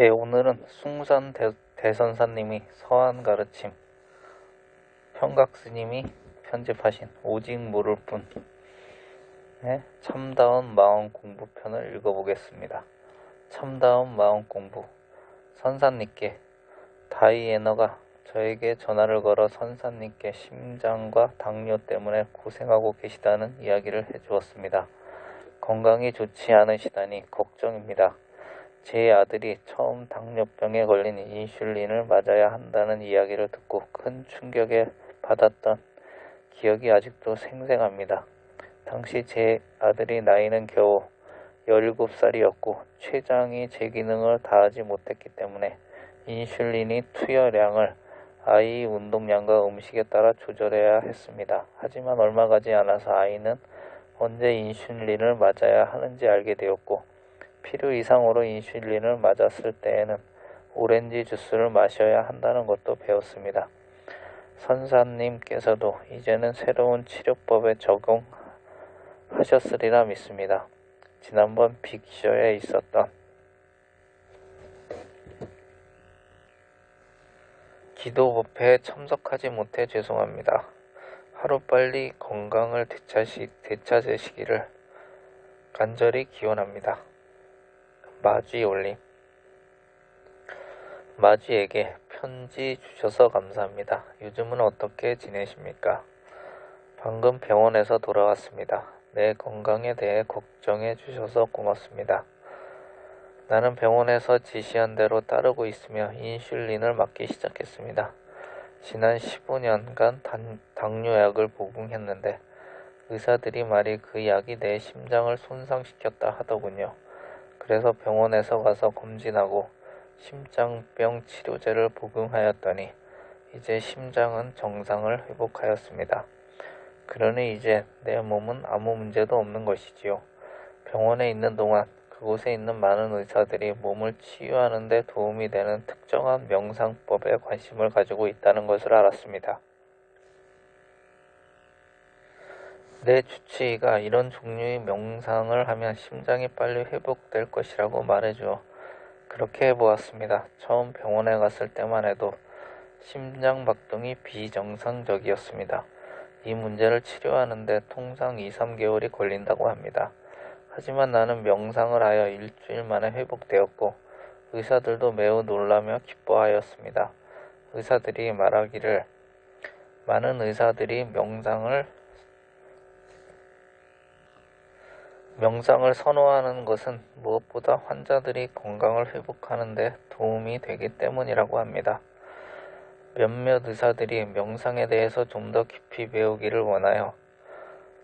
예, 오늘은 숭산 대, 대선사님이 서한 가르침, 평각 스님이 편집하신 오직 모를 뿐, 의 참다운 마음 공부편을 읽어보겠습니다. 참다운 마음 공부. 선사님께 다이애너가 저에게 전화를 걸어 선사님께 심장과 당뇨 때문에 고생하고 계시다는 이야기를 해주었습니다. 건강이 좋지 않으시다니 걱정입니다. 제 아들이 처음 당뇨병에 걸린 인슐린을 맞아야 한다는 이야기를 듣고 큰 충격에 받았던 기억이 아직도 생생합니다. 당시 제 아들이 나이는 겨우 17살이었고 췌장이 제 기능을 다하지 못했기 때문에 인슐린이 투여량을 아이 운동량과 음식에 따라 조절해야 했습니다. 하지만 얼마 가지 않아서 아이는 언제 인슐린을 맞아야 하는지 알게 되었고 필요 이상으로 인슐린을 맞았을 때에는 오렌지 주스를 마셔야 한다는 것도 배웠습니다. 선사님께서도 이제는 새로운 치료법에 적용하셨으리라 믿습니다. 지난번 빅쇼에 있었던 기도 법회에 참석하지 못해 죄송합니다. 하루빨리 건강을 되찾으시, 되찾으시기를 간절히 기원합니다. 마쥐 올림 마쥐에게 편지 주셔서 감사합니다. 요즘은 어떻게 지내십니까? 방금 병원에서 돌아왔습니다. 내 건강에 대해 걱정해 주셔서 고맙습니다. 나는 병원에서 지시한 대로 따르고 있으며 인슐린을 맞기 시작했습니다. 지난 15년간 단, 당뇨약을 복용했는데 의사들이 말이 그 약이 내 심장을 손상시켰다 하더군요. 그래서 병원에서 가서 검진하고 심장병 치료제를 복용하였더니 이제 심장은 정상을 회복하였습니다. 그러니 이제 내 몸은 아무 문제도 없는 것이지요. 병원에 있는 동안 그곳에 있는 많은 의사들이 몸을 치유하는 데 도움이 되는 특정한 명상법에 관심을 가지고 있다는 것을 알았습니다. 내 주치의가 이런 종류의 명상을 하면 심장이 빨리 회복될 것이라고 말해주어 그렇게 해보았습니다. 처음 병원에 갔을 때만 해도 심장 박동이 비정상적이었습니다. 이 문제를 치료하는데 통상 2, 3개월이 걸린다고 합니다. 하지만 나는 명상을 하여 일주일 만에 회복되었고 의사들도 매우 놀라며 기뻐하였습니다. 의사들이 말하기를 많은 의사들이 명상을 명상을 선호하는 것은 무엇보다 환자들이 건강을 회복하는 데 도움이 되기 때문이라고 합니다. 몇몇 의사들이 명상에 대해서 좀 더 깊이 배우기를 원하여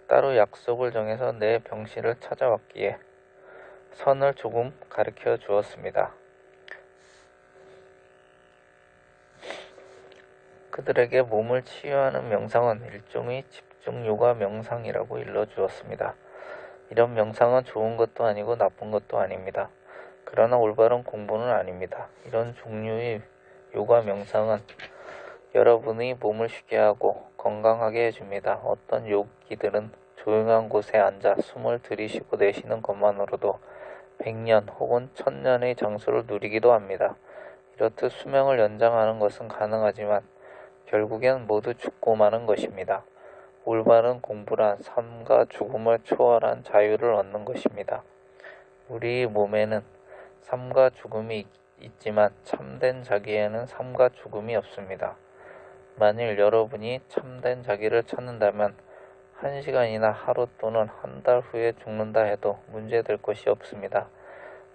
따로 약속을 정해서 내 병실을 찾아왔기에 선을 조금 가르쳐 주었습니다. 그들에게 몸을 치유하는 명상은 일종의 집중 요가 명상이라고 일러 주었습니다. 이런 명상은 좋은 것도 아니고 나쁜 것도 아닙니다. 그러나 올바른 공부는 아닙니다. 이런 종류의 요가 명상은 여러분의 몸을 쉬게 하고 건강하게 해줍니다. 어떤 요기들은 조용한 곳에 앉아 숨을 들이쉬고 내쉬는 것만으로도 100년 혹은 1000년의 장수를 누리기도 합니다. 이렇듯 수명을 연장하는 것은 가능하지만 결국엔 모두 죽고 마는 것입니다. 올바른 공부란 삶과 죽음을 초월한 자유를 얻는 것입니다. 우리 몸에는 삶과 죽음이 있지만 참된 자기에는 삶과 죽음이 없습니다. 만일 여러분이 참된 자기를 찾는다면 한 시간이나 하루 또는 한 달 후에 죽는다 해도 문제될 것이 없습니다.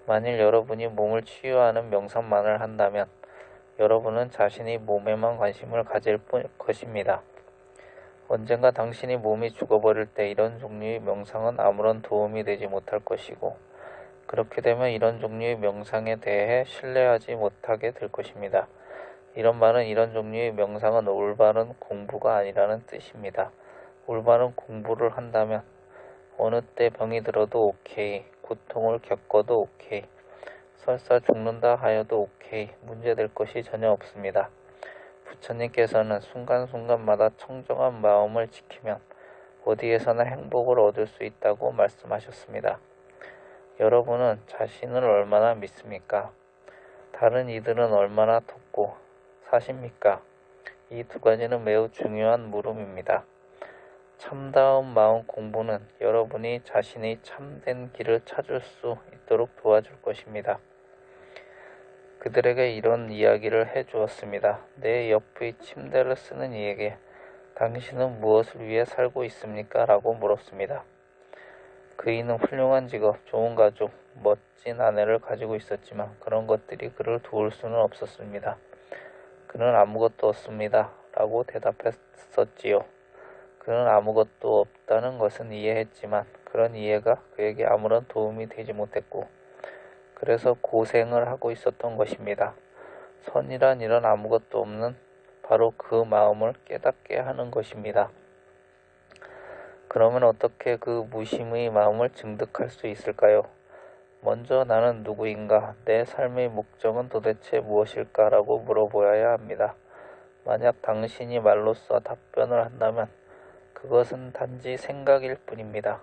만일 여러분이 몸을 치유하는 명상만을 한다면 여러분은 자신의 몸에만 관심을 가질 것입니다. 언젠가 당신이 몸이 죽어버릴 때 이런 종류의 명상은 아무런 도움이 되지 못할 것이고 그렇게 되면 이런 종류의 명상에 대해 신뢰하지 못하게 될 것입니다. 이런 말은 이런 종류의 명상은 올바른 공부가 아니라는 뜻입니다. 올바른 공부를 한다면 어느 때 병이 들어도 오케이, 고통을 겪어도 오케이, 설사 죽는다 하여도 오케이, 문제될 것이 전혀 없습니다. 부처님께서는 순간순간마다 청정한 마음을 지키면 어디에서나 행복을 얻을 수 있다고 말씀하셨습니다. 여러분은 자신을 얼마나 믿습니까? 다른 이들은 얼마나 돕고 사십니까? 이 두 가지는 매우 중요한 물음입니다. 참다운 마음 공부는 여러분이 자신의 참된 길을 찾을 수 있도록 도와줄 것입니다. 그들에게 이런 이야기를 해 주었습니다. 내 옆의 침대를 쓰는 이에게 당신은 무엇을 위해 살고 있습니까? 라고 물었습니다. 그이는 훌륭한 직업, 좋은 가족, 멋진 아내를 가지고 있었지만 그런 것들이 그를 도울 수는 없었습니다. 그는 아무것도 없습니다. 라고 대답했었지요. 그는 아무것도 없다는 것은 이해했지만 그런 이해가 그에게 아무런 도움이 되지 못했고 그래서 고생을 하고 있었던 것입니다. 선이란 이런 아무것도 없는 바로 그 마음을 깨닫게 하는 것입니다. 그러면 어떻게 그 무심의 마음을 증득할 수 있을까요? 먼저 나는 누구인가, 내 삶의 목적은 도대체 무엇일까라고 물어보아야 합니다. 만약 당신이 말로써 답변을 한다면 그것은 단지 생각일 뿐입니다.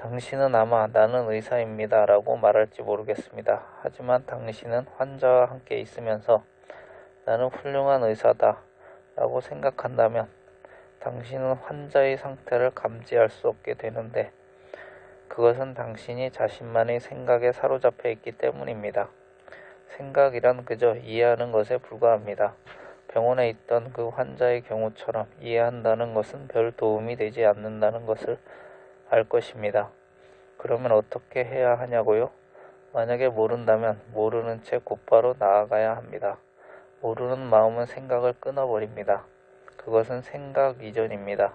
당신은 아마 나는 의사입니다 라고 말할지 모르겠습니다. 하지만 당신은 환자와 함께 있으면서 나는 훌륭한 의사다 라고 생각한다면 당신은 환자의 상태를 감지할 수 없게 되는데 그것은 당신이 자신만의 생각에 사로잡혀 있기 때문입니다. 생각이란 그저 이해하는 것에 불과합니다. 병원에 있던 그 환자의 경우처럼 이해한다는 것은 별 도움이 되지 않는다는 것을 알 것입니다. 그러면 어떻게 해야 하냐고요? 만약에 모른다면 모르는 채 곧바로 나아가야 합니다. 모르는 마음은 생각을 끊어버립니다. 그것은 생각 이전입니다.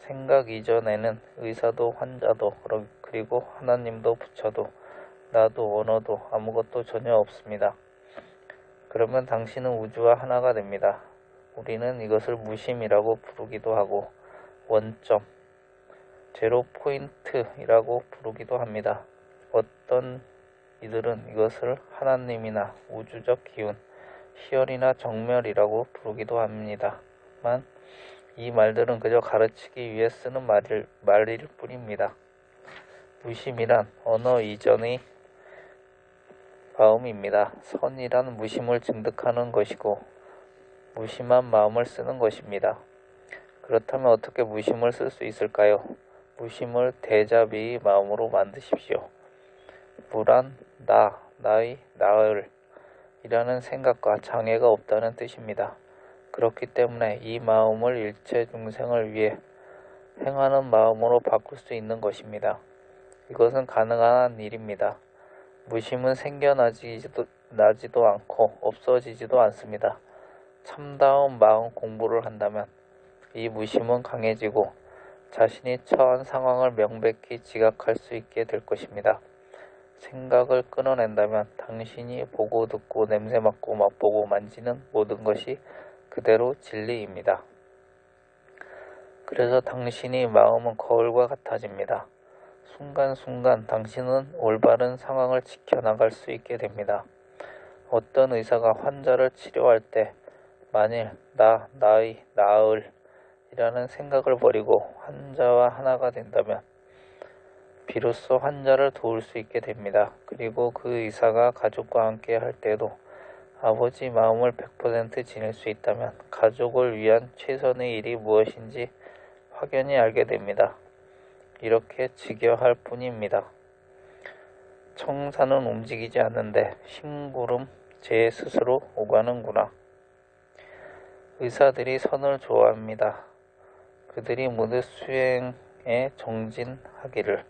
생각 이전에는 의사도 환자도 그리고 하나님도 부처도 나도 언어도 아무것도 전혀 없습니다. 그러면 당신은 우주와 하나가 됩니다. 우리는 이것을 무심이라고 부르기도 하고 원점, 제로 포인트이라고 부르기도 합니다. 어떤 이들은 이것을 하나님이나 우주적 기운, 희열이나 정멸이라고 부르기도 합니다만 이 말들은 그저 가르치기 위해 쓰는 말일, 말일 뿐입니다. 무심이란 언어 이전의 마음입니다. 선이란 무심을 증득하는 것이고 무심한 마음을 쓰는 것입니다. 그렇다면 어떻게 무심을 쓸 수 있을까요? 무심을 대자비의 마음으로 만드십시오. 무란 나, 나의 나을 이라는 생각과 장애가 없다는 뜻입니다. 그렇기 때문에 이 마음을 일체 중생을 위해 행하는 마음으로 바꿀 수 있는 것입니다. 이것은 가능한 일입니다. 무심은 생겨나지도 나지도 않고 없어지지도 않습니다. 참다운 마음 공부를 한다면 이 무심은 강해지고 자신이 처한 상황을 명백히 지각할 수 있게 될 것입니다. 생각을 끊어낸다면 당신이 보고 듣고 냄새 맡고 맛보고 만지는 모든 것이 그대로 진리입니다. 그래서 당신의 마음은 거울과 같아집니다. 순간순간 당신은 올바른 상황을 지켜나갈 수 있게 됩니다. 어떤 의사가 환자를 치료할 때 만일 나, 나의, 나을 이라는 생각을 버리고 환자와 하나가 된다면 비로소 환자를 도울 수 있게 됩니다. 그리고 그 의사가 가족과 함께 할 때도 아버지 마음을 100% 지닐 수 있다면 가족을 위한 최선의 일이 무엇인지 확연히 알게 됩니다. 이렇게 직여할 뿐입니다. 청사는 움직이지 않는데 심구름 제 스스로 오가는구나. 의사들이 선을 좋아합니다. 그들이 모두 수행에 정진하기를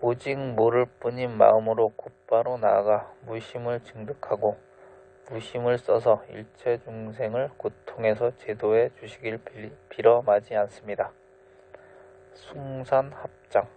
오직 모를 뿐인 마음으로 곧바로 나아가 무심을 증득하고 무심을 써서 일체 중생을 고통에서 제도해 주시길 빌어 마지 않습니다. 숭산합장